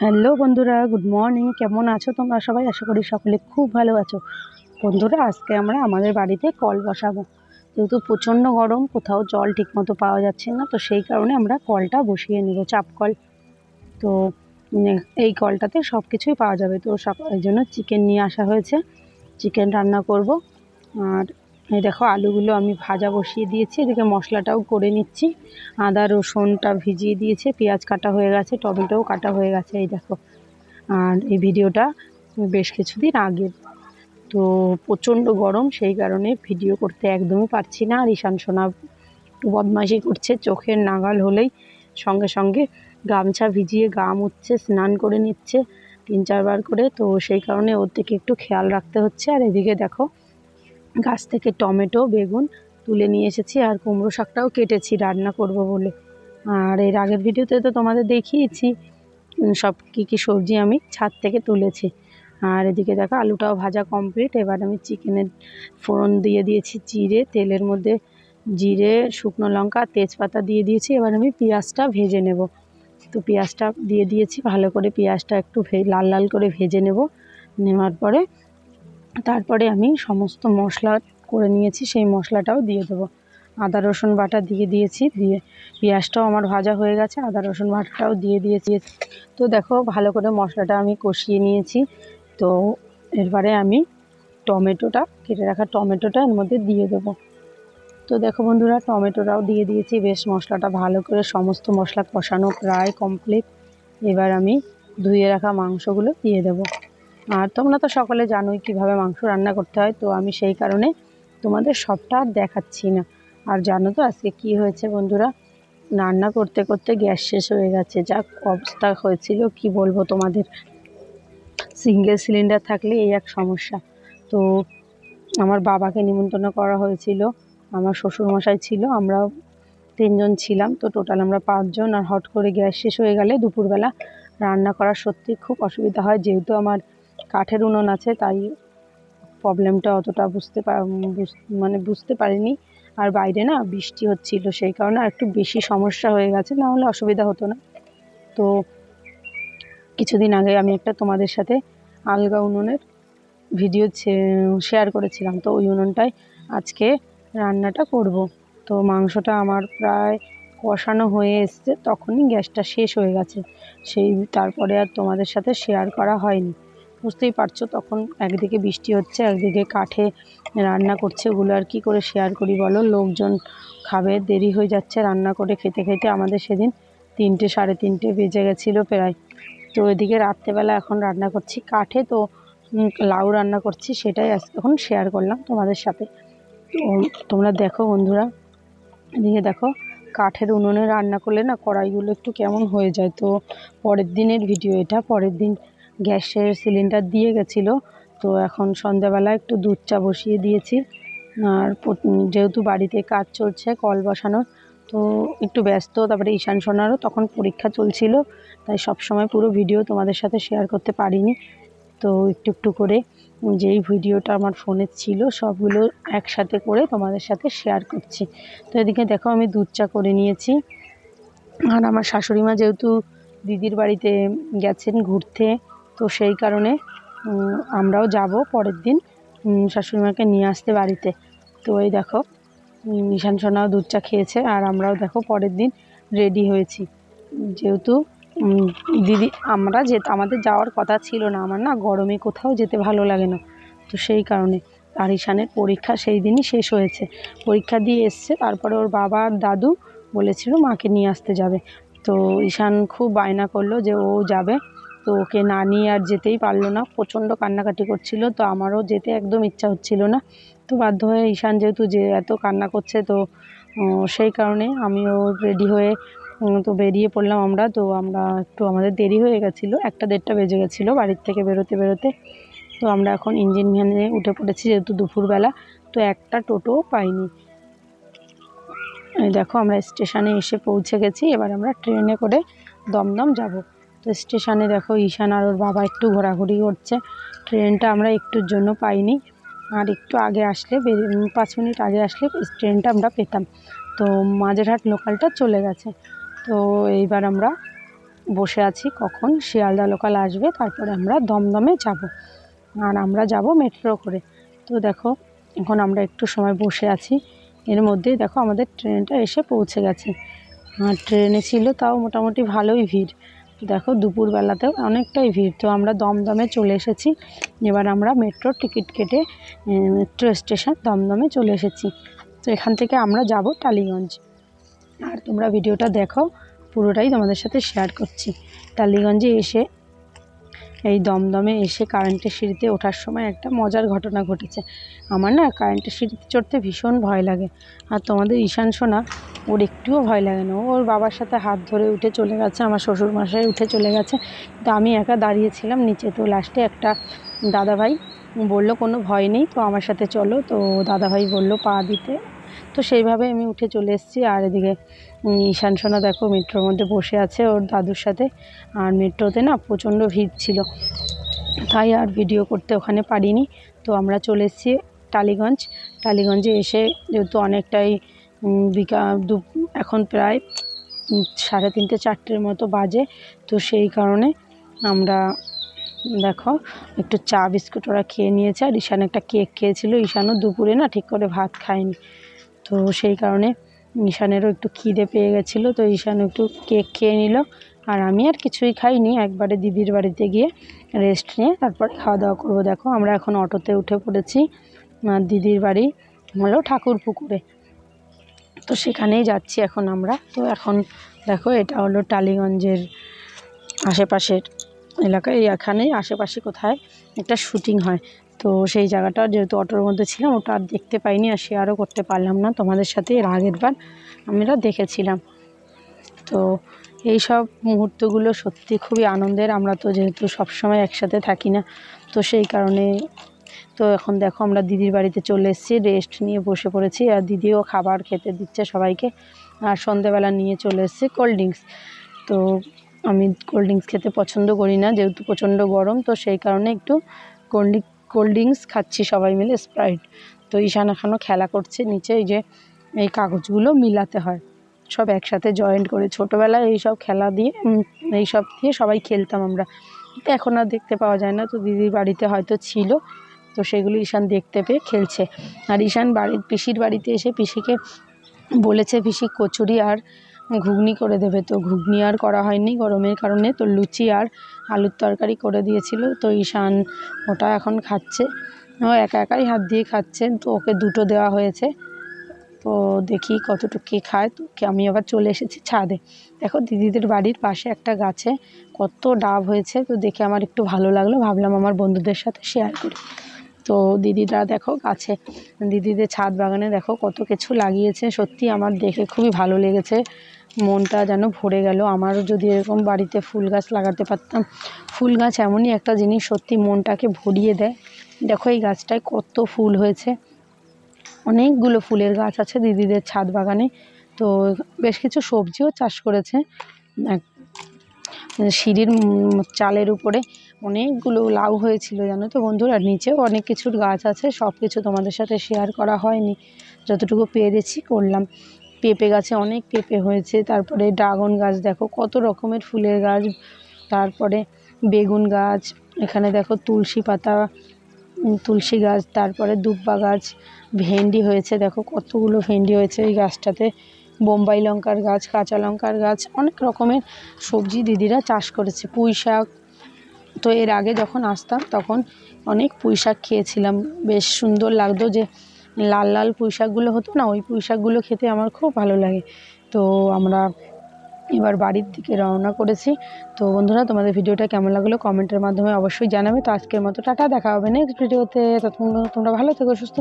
Hello বন্ধুরা, good morning. কেমন আছো তোমরা সবাই? আশা করি সকলে খুব ভালো আছো। বন্ধুরা, আজকে আমরা আমাদের বাড়িতে কল বসাবো। যেহেতু প্রচণ্ড গরম, কোথাও জল ঠিকমতো পাওয়া যাচ্ছে না, তো সেই কারণে আমরা কলটা বসিয়ে নেব, চাপ কল। তো এই কলটাতে সব কিছুই পাওয়া যাবে। তো এই জন্য চিকেন নিয়ে আসা হয়েছে। চিকেন রান্না করব। আর এই দেখো, আলুগুলো আমি ভাজা বসিয়ে দিয়েছি। এদিকে মশলাটাও করে নিচ্ছি। আদা, রসুনটা ভিজিয়ে দিয়েছে। পেঁয়াজ কাটা হয়ে গেছে, টমেটোও কাটা হয়ে গেছে, এই দেখো। আর এই ভিডিওটা বেশ কিছুদিন আগের। তো প্রচণ্ড গরম, সেই কারণে ভিডিও করতে একদমই পারছি না। আর ঈশান সোনা বদমাইশি করছে, চোখের নাগাল হলেই সঙ্গে সঙ্গে গামছা ভিজিয়ে গা মুছছে, স্নান করে নিচ্ছে, তিন চারবার করে। তো সেই কারণে ওর দিকে একটু খেয়াল রাখতে হচ্ছে। আর এদিকে দেখো গাছ থেকে টমেটো, বেগুন তুলে নিয়ে এসেছি আর কুমড়ো শাকটাও কেটেছি, রান্না করব বলে। আর এর আগের ভিডিওতে তো তোমাদের দেখিয়েছি সব কী কী সবজি আমি ছাদ থেকে তুলেছি। আর এদিকে দেখো, আলুটাও ভাজা কমপ্লিট এবার আমি চিকেনের ফোড়ন দিয়ে দিয়েছি জিরে, তেলের মধ্যে জিরে, শুকনো লঙ্কা, তেজপাতা দিয়ে দিয়েছি। এবার আমি পেঁয়াজটা ভেজে নেব। তো পেঁয়াজটা দিয়ে দিয়েছি, ভালো করে পেঁয়াজটা একটু লাল লাল করে ভেজে নেব। নেওয়ার পরে তারপরে আমি সমস্ত মশলা করে নিয়েছি, সেই মশলাটাও দিয়ে দেবো। আদা, রসুন বাটা দিয়ে দিয়েছি, দিয়ে পেঁয়াজটাও আমার ভাজা হয়ে গেছে, আদা, রসুন বাটাটাও দিয়ে দিয়েছি। তো দেখো, ভালো করে মশলাটা আমি কষিয়ে নিয়েছি। তো এরপরে আমি টমেটোটা, কেটে রাখা টমেটোটা এর মধ্যে দিয়ে দেবো। তো দেখো বন্ধুরা, টমেটোটাও দিয়ে দিয়েছি, বেশ মশলাটা ভালো করে সমস্ত মশলা কষানো প্রায় কমপ্লিট এবার আমি ধুয়ে রাখা মাংসগুলো দিয়ে দেবো। আর তোমরা তো সকলে জানোই কীভাবে মাংস রান্না করতে হয়, তো আমি সেই কারণে তোমাদের সবটা আর দেখাচ্ছি না। আর জানো তো আজকে কি হয়েছে বন্ধুরা? রান্না করতে করতে গ্যাস শেষ হয়ে গেছে, যা অবস্থা হয়েছিল, কি বলব তোমাদের? সিঙ্গেল সিলিন্ডার থাকলে এই এক সমস্যা। তো আমার বাবাকে নিমন্ত্রণ করা হয়েছিল, আমার শ্বশুরমশাই ছিল, আমরা তিনজন ছিলাম, তো টোটাল আমরা পাঁচজন, আর হট করে গ্যাস শেষ হয়ে গেলে দুপুরবেলা রান্না করা সত্যি খুব অসুবিধা হয়, যেহেতু আমার কাঠের উনুন আছে, তাই প্রবলেমটা অতটা বুঝতে মানে বুঝতে পারিনি। আর বাইরে না বৃষ্টি হচ্ছিল সেই কারণে আর একটু বেশি সমস্যা হয়ে গেছে, না হলে অসুবিধা হতো না। তো কিছুদিন আগে আমি একটা তোমাদের সাথে আলগা উনুনের ভিডিও শেয়ার করেছিলাম। তো ওই উনুনটায় আজকে রান্নাটা করব। তো মাংসটা আমার প্রায় কষানো হয়ে এসছে, তখনই গ্যাসটা শেষ হয়ে গেছে। সেই, তারপরে আর তোমাদের সাথে শেয়ার করা হয়নি। বুঝতেই পারছ, তখন একদিকে বৃষ্টি হচ্ছে, একদিকে কাঠে রান্না করছে ওগুলো আর কী করে শেয়ার করি বলো? লোকজন খাবে, দেরি হয়ে যাচ্ছে রান্না করে খেতে খেতে। আমাদের সেদিন তিনটে, সাড়ে তিনটে বেজে গেছিল প্রায়। তো এদিকে রাত্রেবেলা এখন রান্না করছি কাঠে, তো লাউ রান্না করছি, সেটাই এখন শেয়ার করলাম তোমাদের সাথে। তো তোমরা দেখো বন্ধুরা, এদিকে দেখো কাঠের উনুনে রান্না করলে না কড়াইগুলো একটু কেমন হয়ে যায়। তো পরের দিনের ভিডিও এটা, পরের দিন গ্যাসের সিলিন্ডার দিয়ে গেছিল। তো এখন সন্ধ্যাবেলা একটু দুধ চা বসিয়ে দিয়েছি। আর যেহেতু বাড়িতে কাজ চলছে, কল বসানোর, তো একটু ব্যস্ত, তারপরে ঈশান সোনারও তখন পরীক্ষা চলছিল, তাই সব সময় পুরো ভিডিও তোমাদের সাথে শেয়ার করতে পারিনি। তো একটু একটু করে যেই ভিডিওটা আমার ফোনে ছিল, সবগুলো একসাথে করে তোমাদের সাথে শেয়ার করছি। তো এদিকে দেখো আমি দুধ চা করে নিয়েছি। আর আমার শাশুড়ি মা যেহেতু দিদির বাড়িতে গেছেন ঘুরতে তো সেই কারণে আমরাও যাব পরের দিন উম, শাশুড়ি মাকে নিয়ে আসতে বাড়িতে। তো এই দেখো ঈশান সোনাও দুধ চা খেয়েছে আর আমরাও দেখো পরের দিন রেডি হয়েছি। যেহেতু দিদি আমরা যে আমাদের যাওয়ার কথা ছিল না আমার না গরমে কোথাও যেতে ভালো লাগে না। তো সেই কারণে আর ঈশানের পরীক্ষা সেই দিনই শেষ হয়েছে। পরীক্ষা দিয়ে এসছে তারপরে ওর বাবা আর দাদু বলেছিল মাকে নিয়ে আসতে যাবে। তো ঈশান খুব বায়না করল যে ও যাবে। তো ওকে না নিয়ে আর যেতেই পারল না। প্রচণ্ড কান্নাকাটি করছিল, তো আমারও যেতে একদম ইচ্ছা হচ্ছিল না। তো বাধ্য হয়ে ঈশান যেহেতু যে এত কান্না করছে, তো সেই কারণে আমিও রেডি হয়ে তো বেরিয়ে পড়লাম আমরা। তো আমরা একটু আমাদের দেরি হয়ে গেছিল, একটা দেড়টা বেজে গেছিল বাড়ির থেকে বেরোতে বেরোতে। তো আমরা এখন ইঞ্জিন ভ্যানে উঠে পড়েছি যেহেতু দুপুরবেলা, তো একটা টোটোও পাইনি। দেখো আমরা স্টেশনে এসে পৌঁছে গেছি, এবার আমরা ট্রেনে করে দমদম যাব। তো স্টেশনে দেখো ঈশান আর ওর বাবা একটু ঘোরাঘুরি করছে। ট্রেনটা আমরা একটুর জন্য পাইনি। আর একটু আগে আসলে পাঁচ মিনিট আগে আসলে ট্রেনটা আমরা পেতাম। তো মাঝেরহাট লোকালটা চলে গেছে। তো এইবার আমরা বসে আছি কখন শিয়ালদা লোকাল আসবে, তারপরে আমরা দমদমে যাব। আর আমরা যাব মেট্রো করে। তো দেখো, এখন আমরা একটু সময় বসে আছি। এর মধ্যেই দেখো আমাদের ট্রেনটা এসে পৌঁছে গেছে। আর ট্রেনে ছিল তাও মোটামুটি ভালোই ভিড়। দেখো দুপুরবেলাতেও অনেকটাই ভিড়। তো আমরা দমদমে চলে এসেছি। এবার আমরা মেট্রোর টিকিট কেটে মেট্রো স্টেশন দমদমে চলে এসেছি। তো এখান থেকে আমরা যাব টালিগঞ্জ। আর তোমরা ভিডিওটা দেখো, পুরোটাই তোমাদের সাথে শেয়ার করছি। টালিগঞ্জে এসে এই দমদমে এসে কারেন্টের সিঁড়িতে ওঠার সময় একটা মজার ঘটনা ঘটেছে। আমার না কারেন্টের সিঁড়িতে চড়তে ভীষণ ভয় লাগে। আর তোমাদের ঈশান সোনা, ওর একটুও ভয় লাগে না। ওর বাবার সাথে হাত ধরে উঠে চলে গেছে, আমার শ্বশুর মশাই উঠে চলে গেছে। তো আমি একা দাঁড়িয়েছিলাম নিচে। তো লাস্টে একটা দাদাভাই বলল, কোনো ভয় নেই, তো আমার সাথে চলো। তো দাদাভাই বলল, পা দিতে। তো সেইভাবে আমি উঠে চলে এসেছি। আর এদিকে ঈশান সোনা দেখো মেট্রোর মধ্যে বসে আছে ওর দাদুর সাথে। আর মেট্রোতে না প্রচণ্ড ভিড় ছিল। তাই আর ভিডিও করতে ওখানে পারিনি। তো আমরা চলে এসেছি টালিগঞ্জ। টালিগঞ্জে এসে যেহেতু অনেকটাই বিকা, দু, এখন প্রায় সাড়ে তিনটে, চারটের মতো বাজে। তো সেই কারণে আমরা, দেখো, একটু চা বিস্কুট ওরা খেয়ে নিয়েছে। আর ঈশান একটা কেক খেয়েছিল। ঈশানও দুপুরে না ঠিক করে ভাত খায়নি। তো সেই কারণে ঈশানেরও একটু খিদে পেয়ে গেছিল, তো ঈশান একটু কেক খেয়ে নিল। আর আমি আর কিছুই খাইনি, একবারে দিদির বাড়িতে গিয়ে রেস্ট নিয়ে তারপর খাওয়া দাওয়া করব। দেখো, আমরা এখন অটোতে উঠে পড়েছি দিদির বাড়ি, হলো ঠাকুর পুকুরে। তো সেখানেই যাচ্ছি এখন আমরা। তো এখন দেখো, এটা হলো টালিগঞ্জের আশেপাশের এলাকায় এখানেই আশেপাশে কোথায় একটা শুটিং হয়। তো সেই জায়গাটা যেহেতু অটোর মধ্যে ছিলাম, ওটা আর দেখতে পাইনি আর শেয়ারও করতে পারলাম না। তোমাদের সাথে এর আগের বার আমরা দেখেছিলাম। তো এই সব মুহূর্তগুলো সত্যি খুবই আনন্দের। আমরা তো যেহেতু সবসময় একসাথে থাকি না, তো সেই কারণে তো এখন দেখো আমরা দিদির বাড়িতে চলে এসেছি রেস্ট নিয়ে বসে পড়েছি। আর দিদিও খাবার খেতে দিচ্ছে সবাইকে। আর সন্ধেবেলা নিয়ে চলে এসেছি কোল্ড ড্রিঙ্কস তো আমি কোল্ড ড্রিঙ্কস খেতে পছন্দ করি না, যেহেতু প্রচণ্ড গরম, তো সেই কারণে একটু কোল্ড কোল্ড ড্রিঙ্কস খাচ্ছি সবাই মিলে স্প্রাইট তো ঈশান এখনও খেলা করছে নিচে এই যে এই কাগজগুলো মিলাতে হয়। সব একসাথে জয়েন্ট করে। ছোটোবেলায় এই সব খেলা দিয়ে উম, এই সব দিয়ে সবাই খেলতাম আমরা। এখন আর দেখতে পাওয়া যায় না। তো দিদির বাড়িতে হয়তো ছিল। তো সেগুলো ঈশান দেখতে পেয়ে খেলছে। আর ঈশান বাড়ির পিসির বাড়িতে এসে পিসিকে বলেছে পিসি কচুরি আর ঘুগনি করে দেবে। তো ঘুগনি আর করা হয়নি গরমের কারণে। তো লুচি আর আলুর তরকারি করে দিয়েছিল। তো ঈশান ওটা এখন খাচ্ছে। ও একা একাই হাত দিয়ে খাচ্ছে। তো ওকে দুটো দেওয়া হয়েছে। তো দেখি কতটুকু কী খায়। তো আমি আবার চলে এসেছি ছাদে। দেখো দিদিদের বাড়ির পাশে একটা গাছে কত ডাব হয়েছে। তো দেখে আমার একটু ভালো লাগল। ভাবলাম আমার বন্ধুদের সাথে শেয়ার করি। তো দিদিরা দেখো গাছে, দিদিদের ছাদ বাগানে দেখো কত কিছু লাগিয়েছে। সত্যি আমার দেখে খুবই ভালো লেগেছে। মনটা যেন ভরে গেল। আমারও যদি এরকম বাড়িতে ফুল গাছ লাগাতে পারতাম, ফুল গাছ এমনই একটা জিনিস সত্যি মনটাকে ভরিয়ে দেয়। দেখো এই গাছটায় কত ফুল হয়েছে। অনেকগুলো ফুলের গাছ আছে দিদিদের ছাদ বাগানে। তো বেশ কিছু সবজিও চাষ করেছে। সিঁড়ির চালের উপরে অনেকগুলো লাউ হয়েছিল জানো তো বন্ধুরা? নিচেও অনেক কিছুর গাছ আছে। সব কিছু তোমাদের সাথে শেয়ার করা হয়নি। যতটুকু পেরেছি করলাম। পেঁপে গাছে অনেক পেঁপে হয়েছে। তারপরে ড্রাগন গাছ, দেখো কত রকমের ফুলের গাছ। তারপরে বেগুন গাছ, এখানে দেখো তুলসী পাতা তুলসী গাছ, তারপরে দুব্বা গাছ, ভেন্ডি হয়েছে, দেখো কতগুলো ভেন্ডি হয়েছে এই গাছটাতে। বোম্বাই লঙ্কার গাছ, কাঁচা লঙ্কার গাছ, অনেক রকমের সবজি দিদিরা চাষ করেছে। পুঁই শাক, তো এর আগে যখন আসতাম তখন অনেক পুঁই শাক খেয়েছিলাম। বেশ সুন্দর লাগতো যে লাল লাল পুঁই শাকগুলো হতো না, ওই পুঁই শাকগুলো খেতে আমার খুব ভালো লাগে। তো আমরা এবার বাড়ির দিকে রওনা করেছি। তো বন্ধুরা, তোমাদের ভিডিওটা কেমন লাগল কমেন্টের মাধ্যমে অবশ্যই জানাবে। তো আজকের মতো টাটা, দেখা হবে নেক্সট ভিডিওতে ততক্ষণ তোমরা ভালো থেকো, সুস্থ